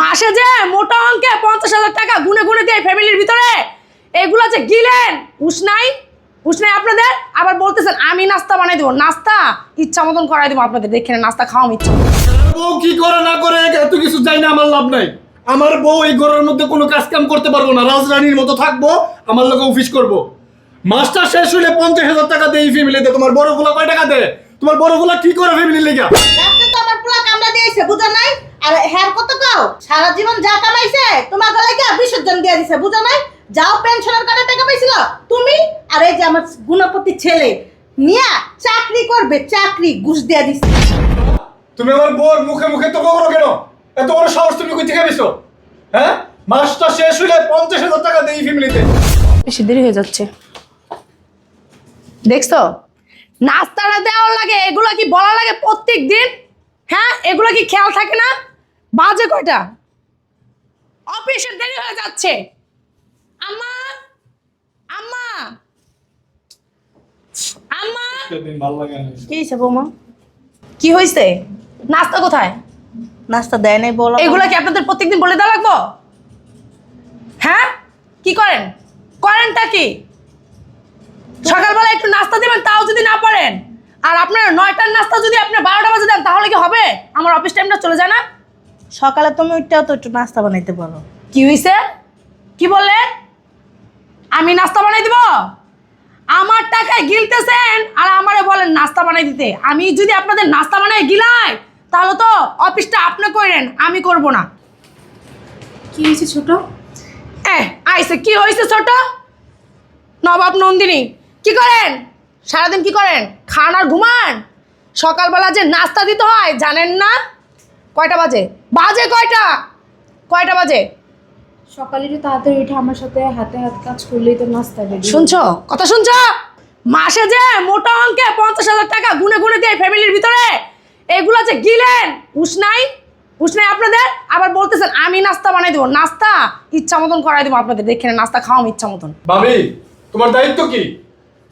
মাসে যে মোটা অঙ্কে পঞ্চাশ হাজার টাকা গুনে গুনে দেয় ফ্যামিলির ভিতরে এগুলো যে গিলেন উষ্ণাই উষ্ণাই আপনাদের। আবার বলতেছেন আমি নাস্তা বানাই দেবো। নাস্তা ইচ্ছা মতন করাই দেবো আপনাদের। দেখে নাস্তা খাওয়াম ইচ্ছা বউ কি করে না করে এত কিছু চাই না আমার লাভ নাই। আমার বউ এই ঘরের মধ্যে কোনো কাজ কাম করতে পারব না। রাজরানীর মতো থাকব আমার লোকে অফিস করব। মাস্টার শেষ হলে পঞ্চাশ হাজার টাকা দেয় ফ্যামিলিতে তোমার বড় ফুলা কয় টাকা দেয়? তোমার বড়গুলা কি করে ফ্যামিলি লেগে? তো আমার পোলা কামড়া দিয়েছে বুঝো নাই? আর হ্যার কত কাও? সারা জীবন যা কামাইছে তোমার গলায় কি বিসর্জন দিয়ে দিছে বুঝো নাই? যাও পেনশনের কার্ডে টাকা পাইছিল তুমি আর এই যে আমার গুণপতি ছেলে নিয়া চাকরি করবে চাকরি ঘুষ দিয়ে দিছে। তুমি আমার বউর মুখে মুখে তো করো কেন? এত বড় সাহস তুমি কই থেকে হ্যাঁ? মাসটা শেষ হলে পঞ্চাশ হাজার টাকা ফ্যামিলিতে। বেশি দেরি হয়ে যাচ্ছে। দেখছ? নাস্তাটা দেওয়া লাগে এগুলো কি বলা লাগে প্রত্যেক দিন হ্যাঁ এগুলো কি খেয়াল থাকে না? বাজে কয়টা? অফিসের দেরি হয়ে যাচ্ছে। আম্মা আম্মা। আম্মা। ভালো লাগে কি বৌমা? কি হয়েছে? নাস্তা কোথায়? নাস্তা দেয় নাই বলো এগুলো কি আপনাদের প্রত্যেকদিন বলে দেওয়া লাগবো? হ্যাঁ? কি করেন? করেনটা কি? সকালবেলা একটু নাস্তা দিবেন তাও যদি না পারেন। আর আপনার নয়টার নাস্তা যদি আপনি বারোটা বাজে দেন তাহলে কি হবে? আমার অফিস টাইমটা চলে যায় না? সকালে তুমি উঠতেও তো একটু নাস্তা বানাইতে পারো। কি হয়েছে কি বললেন আমি নাস্তা বানাই দিব? আমার টাকায় গিলতেছেন আর আমারে বলেন নাস্তা বানাই দিতে। আমি যদি আপনাদের নাস্তা বানাই গিলাই তাহলে তো অফিসটা আপনি করেন আমি করব না। কি হয়েছে ছোট? এ আইসে কি হয়েছে ছোট? নবাব নন্দিনী কি করেন? সারাদিন কি করেন? খান আর ঘুমান? সকালবেলা যে নাস্তা দিতে হয় জানেন না? কয়টা বাজে? বাজে কয়টা? কয়টা বাজে? সকালে একটু তাড়াতাড়ি উঠে আমার সাথে হাতে হাত কাজ করলেই তো নাস্তা রেডি শুনছো? কথা শুনছো? মাসে যে মোটা অঙ্কে পঞ্চাশ হাজার টাকা গুনে গুনে দেয় ফ্যামিলির ভিতরে এগুলো যে গিলেন উষ্ণাই উষ্ণাই আপনাদের? আবার বলতেছেন আমি নাস্তা বানাই দেবো। নাস্তা ইচ্ছা মতন করাই দেবো আপনাদের। দেখে নাস্তা খাওয়াম ইচ্ছা মতন। ভাবি তোমার দায়িত্ব কি?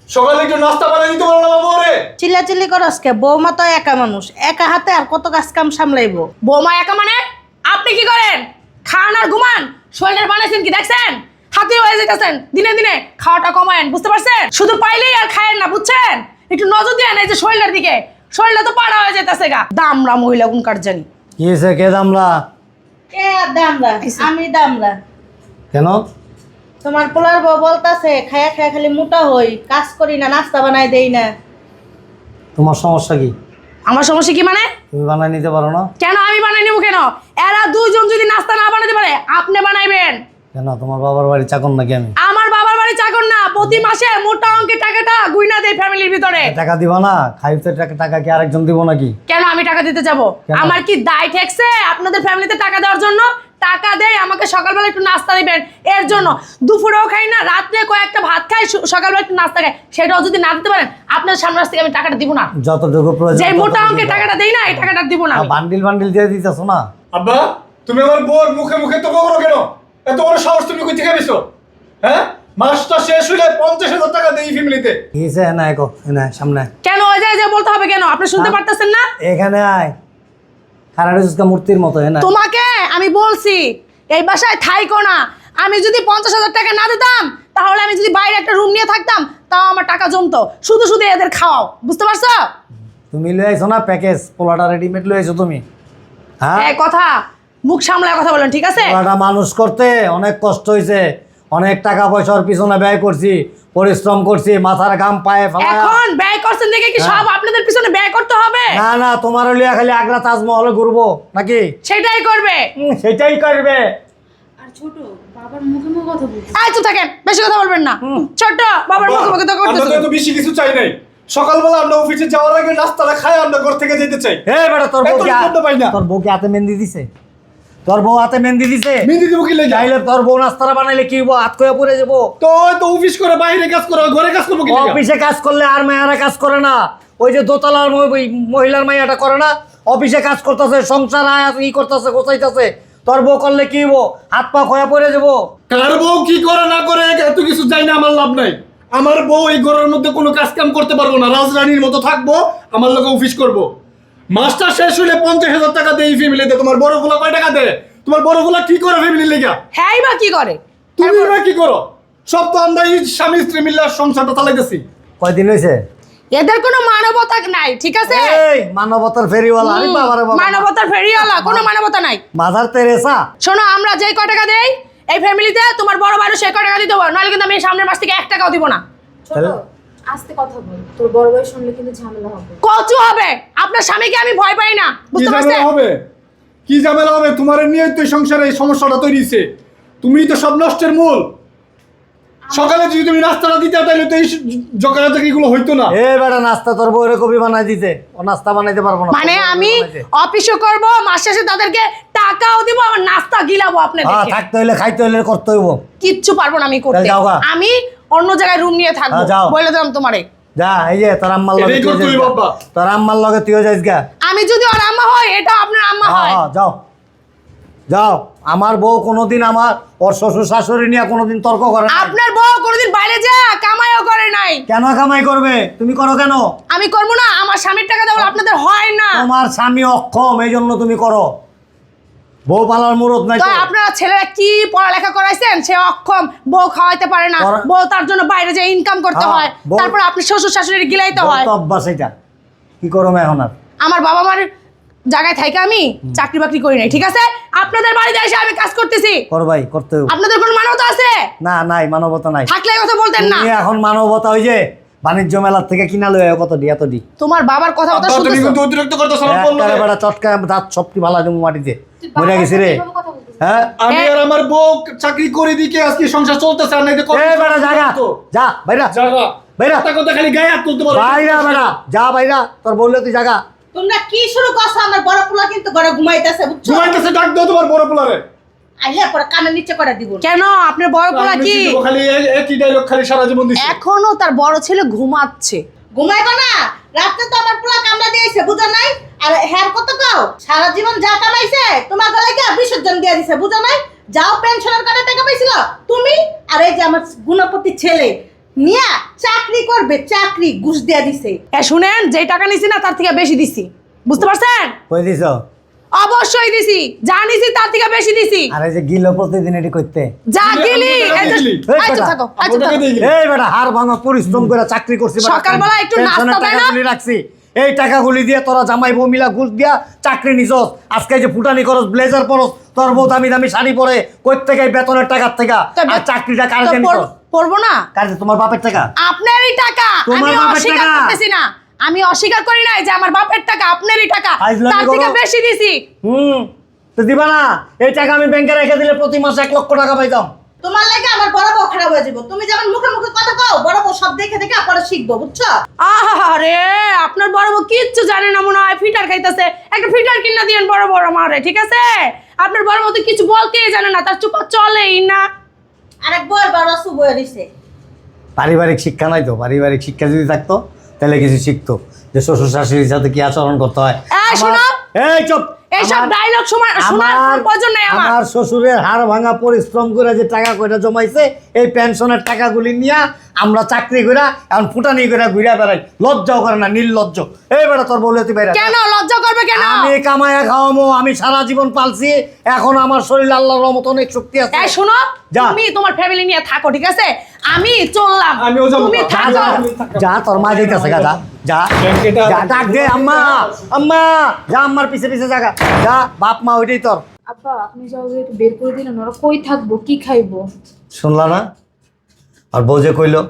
সকালে একটু নাস্তা বানিয়ে দিতে পারো না বাবু রে চিল্লাচিল্লি করো আজকে বৌমা তো একা মানুষ একা হাতে আর কত কাজ কাম সামলাইবো? বৌমা একা মানে? আপনি কি করেন? খান আর ঘুমান শরীরের বানাইছেন কি দেখছেন? হাতে হয়ে যেতেছেন দিনে দিনে খাওয়াটা কমায়েন বুঝতে পারছেন? শুধু পাইলেই আর খায়েন না বুঝছেন? একটু নজর দেন এই যে শরীরের দিকে শরীরটা তো পাড়া হয়ে যেতেছে গা। দামরা মহিলা কোনকার জানি। কি হয়েছে কে দামলা কে দামরা আমি দামরা। কেন? তোমার পোলার বউ বলতাছে খায়া খায়া খালি মোটা হই কাজ করি না নাস্তা বানাই দেই না। তোমার সমস্যা কি? আমার সমস্যা কি মানে? তুমি বানায় নিতে পারো না। কেন আমি বানাই নিব কেন? এরা দুইজন যদি নাস্তা না বানাতে পারে আপনি বানাইবেন। কেন? তোমার বাবার বাড়ি চাকর নাকি আমি? আমার বাবার বাড়ি চাকর না প্রতি মাসে মোটা অঙ্কের টাকাটা গুইনা দেয় ফ্যামিলির ভিতরে। টাকা দিব না? খাইতে টাকা টাকা কি আরেকজন দিব নাকি? কেন আমি টাকা দিতে যাব? আমার কি দায় ঠেকছে আপনাদের ফ্যামিলিতে টাকা দেওয়ার জন্য? টাকা দেয় আমাকে সকালবেলা একটু নাস্তা দিবেন। এর জন্য দুপুরেও খাই না রাত্রে কয়েকটা ভাত খাই সকালবেলা একটু নাস্তা খাই। সেটাও যদি না দিতে পারেন আপনার সামনে থেকে আমি টাকাটা দিব না। যতটুকু প্রয়োজন যে মোটা অঙ্কের টাকাটা দেই না এই টাকাটা দিব না বান্ডিল বান্ডিল দিয়ে দিতেছো না? আব্বা তুমি আমার বউর মুখে মুখে তো করো কেন? এত বড় সাহস তুমি কই থেকে হ্যাঁ? মাসটা শেষ হলে পঞ্চাশ হাজার টাকা দেয় এই ফ্যামিলিতে একো এনে সামনে কেন? ওই যায় যে বলতে হবে কেন? আপনি শুনতে হ্যাঁ? পারতেছেন না? এখানে আয়। খারাপ মূর্তির মতো এনে তোমাকে আমি বলছি এই বাসায় থাইকো না। আমি যদি পঞ্চাশ হাজার টাকা না দিতাম তাহলে আমি যদি বাইরে একটা রুম নিয়ে থাকতাম তাও আমার টাকা জমতো। শুধু শুধু এদের খাওয়াও বুঝতে পারছ? তুমি লয়ে আইছো না প্যাকেজ? পোলাটা রেডিমেড লয়ে আইছো তুমি? হ্যাঁ? এই কথা মুখ সামলায় কথা বলেন ঠিক আছে? পোলাটা মানুষ করতে অনেক কষ্ট হয়েছে অনেক টাকা পয়সার পিছনে ব্যয় করছি পরিশ্রম করছি মাথার ঘাম পায়ে ফেলা এখন ব্যয় করছেন দেখে কি হ্যাঁ। সব আপনাদের পিছনে ব্যয় করতে হবে? না না তোমার লিয়া খালি আগ্রা তাজমহলে ঘুরবো নাকি? সেটাই করবে। সেটাই করবে। আর ছোট বাবার মুখে মুখে কথা বলতে আয় তো থাকেন বেশি কথা বলবেন না। ছোট বাবার মুখে মুখে তো আমরা তো বেশি কিছু চাই নাই। সকালবেলা আমরা অফিসে যাওয়ার আগে নাস্তাটা খাই আমরা ঘর থেকে যেতে চাই। হে বেটা তোর হাতে মেহেন্দি দিছে? তোর বউ হাতে মেহেন্দি দিছে? মেহেন্দি দিব কি লেগে? চাইলে তোর বউ নাস্তারা বানাইলে কি হব হাত কয়ে পড়ে যাব। তো তো অফিস করে বাইরে কাজ করো ঘরে কাজ করব কি? অফিসে কাজ করলে আর মেয়েরা কাজ করে না। ওই যে দোতলার মহিলার মাইয়াটা করে না। অফিসে কাজ করতেছে সংসার আয় ই করতেছে গোছাইতেছে। তোর বউ করলে কি হব হাত পা খয়া পড়ে যাব। কার বউ কি করে না করে এত কিছু চাই না আমার লাভ নাই। আমার বউ এই ঘরের মধ্যে কোনো কাজ কাম করতে পারব না। রাজরানীর মতো থাকব আমার লোকে অফিস করব। মাস্টার শেষ হলে পঞ্চাশ হাজার টাকা দেয় ফ্যামিলিতে তোমার বড় ফুলা কয় টাকা দেয়? তোমার বড়গুলা কি করে ফ্যামিলির লেগা? হ্যাঁ বা কি করে? তুমি বা কি করো? সব তো আমরা এই স্বামী স্ত্রী মিলে সংসারটা চালাইতেছি। কয়দিন হয়েছে এদের কোনো মানবতা নাই ঠিক আছে? এই মানবতার ফেরিওয়ালা। আরে বাবারে বাবা। মানবতার ফেরিওয়ালা কোনো মানবতা নাই। মাদার তেরেসা শোনো আমরা যেই ক টাকা দেই এই ফ্যামিলিতে তোমার বড় ভাইরও সেই ক টাকা দিতে হবে? নাহলে কিন্তু আমি সামনের মাস থেকে এক টাকাও দিব না? আস্তে কথা বল। তোর বড় ভাই শুনলে কিন্তু ঝামেলা হবে। কচু হবে। আপনার স্বামীকে আমি ভয় পাই না। কি বুঝতে ঝামেলা পারছেন? হবে? কি ঝামেলা হবে? তোমার নিয়ে তো এই সংসারে এই সমস্যাটা তৈরি হয়েছে তুমি তো সব নষ্টের মূল। সকালে যদি তুমি নাস্তাটা দিতে তাহলে তো এই এগুলো হইতো না। এ বেটা নাস্তা তোর বউরে কবি বানাই দিতে ও নাস্তা বানাইতে পারব না মানে তোর বউরে আমি। অফিসও করব মাস শেষে তাদেরকে টাকাও দিব আমার নাস্তা গিলাবো হ্যাঁ আপনাদেরকে থাকতে হইলে খাইতে হইলে করতে হইব। কিচ্ছু পারব না আমি করতে। তাহলে যাও গা। আমি অন্য জায়গায় রুম নিয়ে থাকব। হ্যাঁ, যাও। বলে দিলাম তোমারে। যা এই যে তোর আম্মার লগে। তোর আম্মার লগে তুইও যাইস গা। আমি যদি ওর আম্মা হয় এটা আপনার আম্মা হ্যাঁ হয়। হ্যাঁ যাও। যাও। আমার বউ কোনোদিন আমার ওর শ্বশুর শাশুড়ি নিয়ে কোনোদিন তর্ক করে না আপনার বউ কোনোদিন বাইরে যা কামাইও করে নাই। কেন কামাই করবে? তুমি করো কেন? আমি করব না আমার স্বামীর টাকা দেওয়া আপনাদের হয় না। তোমার স্বামী অক্ষম এই জন্য তুমি করো। বউ পালার মুরত নাই তো। আপনারা ছেলেরা কি পড়ালেখা করাইছেন? সে অক্ষম বউ খাওয়াইতে পারে না। বউ তার জন্য বাইরে যে ইনকাম করতে হ্যাঁ, হয়। তারপর আপনি শ্বশুর শাশুড়ি গিলাইতে হয়। অভ্যাস এটা। কি করো এখন আর? আমার বাবা মার জায়গায় থাইকে আমি চাকরি বাকরি করি নাই ঠিক আছে? আপনাদের বাড়িতে এসে আমি কাজ করতেছি। কর ভাই করতে। আপনাদের কোনো মানবতা আছে? না নাই মানবতা নাই। থাকলে কথা বলতেন না। এখন মানবতা ওই যে বাণিজ্য মেলা থেকে কিনা লয়ে কত দি এত দি। তোমার বাবার কথা কথা তুমি শুনতেছো? কিন্তু অতিরিক্ত করতেছো আমার বলল একবারে যে। বেটা চটকা দাঁত সবটি ভালা দেবো মাটিতে। মরে গেছি রে? হ্যাঁ? আমি আর আমার বউ চাকরি করে দিকে আজকে সংসার চলতেছে আর নাইলে কত এ বেটা জাগা। তো। যা বাইরা। জাগা। বাইরা। কথা কথা খালি গায়ে হাত তুলতে পারো বাইরা বেটা। যা বাইরা। তোর বললে তুই জায়গা তোমরা কি শুরু করছ? আমার বড় পোলা কিন্তু ঘরে ঘুমাইতেছে বুঝছ? ঘুমাইতেছে ডাক দাও তোমার বড় পোলারে। আইলে পরে কানের নিচে করে দিব। কেন? আপনার বড় পোলা কি? খালি একই ডায়লগ খালি সারা জীবন দিচ্ছে এখনও তার বড় ছেলে ঘুমাচ্ছে। ঘুমাইবো না। রাতে তো আমার পোলা কামড়া দিয়েছে বুঝো নাই? আর হ্যার কত কাও? সারা জীবন যা কামাইছে তোমার গলায় কি বিসর্জন দিয়ে দিছে বুঝো নাই? যাও পেনশনের কার্ডে টাকা পাইছিল তুমি আর এই যে আমার গুণপতি ছেলে নিয়া চাকরি করবে চাকরি ঘুষ দিয়ে দিছে। এ শুনেন যে টাকা নিছি না তার থেকে বেশি দিছি। বুঝতে পারছেন? কই দিছ? অবশ্যই দিছি। যা নিছি তার থেকে বেশি দিছি। আর এই যে গিল প্রতিদিন এটি করতে। যা গেলি আচ্ছা বেটা, থাকো আচ্ছা থাকো। এই বেটা হাড় ভাঙা পরিশ্রম করে চাকরি করছি। সকালবেলা একটু নাস্তা দেয় না? রাখছি। এই টাকাগুলি দিয়ে তোরা জামাই বউ মিলা ঘুষ দিয়া চাকরি নিছস। আজকে যে ফুটানি করস ব্লেজার পরস তোর বউ দামি দামি শাড়ি পরে কই থেকে বেতনের টাকার থেকে। আর চাকরিটা কার তো জানি পড়ব না? কার তোমার বাপের টাকা? আপনারই টাকা তোমার আমি অস্বীকার টাকা? করতেছি না। আমি অস্বীকার করি নাই যে আমার বাপের টাকা আপনারই টাকা। তার থেকে বেশি দিছি। হুম তো দিবা না। এই টাকা আমি ব্যাংকে রেখে দিলে প্রতি মাসে এক লক্ষ টাকা পাইতাম। তোমার লাগে আমার বড় বউ খারাপ হয়ে যাব। তুমি যেমন মুখে মুখে কথা কও বড় বউ সব দেখে দেখে পরে শিখব বুঝছ? আরে আপনার বড় বউ কিচ্ছু জানে না মনে হয় ফিটার খাইতেছে। একটা ফিটার কিনা দিয়েন বড় বড় মারে ঠিক আছে? আপনার বড় বউ তো কিছু বলতেই জানে না তার চুপা চলেই না। আরেক বউয়ের বড় হয়ে দিছে পারিবারিক শিক্ষা নাই তো পারিবারিক শিক্ষা যদি থাকতো তাহলে কিছু শিখতো। যে শ্বশুর শাশুড়ির সাথে কি আচরণ করতে হয়? এই, আমার- শোনো। এই চুপ! এইসব ডায়লগ শোনার শোনার প্রয়োজন নাই আমার। আমার শ্বশুরের হাড় ভাঙা পরিশ্রম করে যে টাকা কয়টা জমাইছে এই পেনশনের টাকাগুলি নিয়ে আমরা চাকরি করে এখন ফুটানি করে ঘুরে বেড়াই। লজ্জাও করে না নির্লজ্জ। এই বেটা তোর বলে তুই বেড়া কেন? লজ্জা করবে কেন? আমি কামায়া খাওয়ামো আমি সারা জীবন পালছি এখন আমার শরীর আল্লাহর রহমত অনেক শক্তি আছে। এই শোনো যা। তুমি তোমার ফ্যামিলি নিয়ে থাকো ঠিক আছে? আমি চললাম। তুমি যা, থাকো তোর মা যাইতেছে গা যা। যা ডাক দে আম্মা আম্মা যা আম্মার পিছে পিছে জায়গা। যা বাপ মা ওইটাই তোর। আব্বা আপনি যা একটু বের করে দিলেন ওরা কই থাকব কি খাইবো? শুনলা না? আর বউ যে কইলো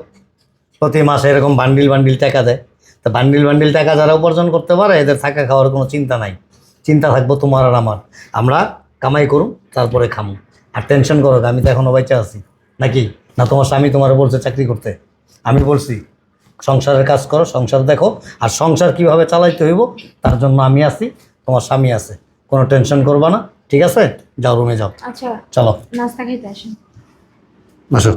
প্রতি মাসে এরকম বান্ডিল বান্ডিল টাকা দেয়। তা বান্ডিল বান্ডিল টাকা যারা উপার্জন করতে পারে এদের থাকা খাওয়ার কোনো চিন্তা নাই। চিন্তা থাকব তোমার আর আমার। আমরা কামাই করুম তারপরে খামু। আর টেনশন করো আমি তো এখনও বাইচা আছি। নাকি? না তোমার স্বামী তোমার বলছে চাকরি করতে? আমি বলছি সংসারের কাজ করো সংসার দেখো। আর সংসার কীভাবে চালাইতে হইব তার জন্য আমি আছি তোমার স্বামী আছে। কোনো টেনশন করবা না ঠিক আছে? যাও রুমে যাও। আচ্ছা চলো। নাস্তা খাইতে আসেন। আসো।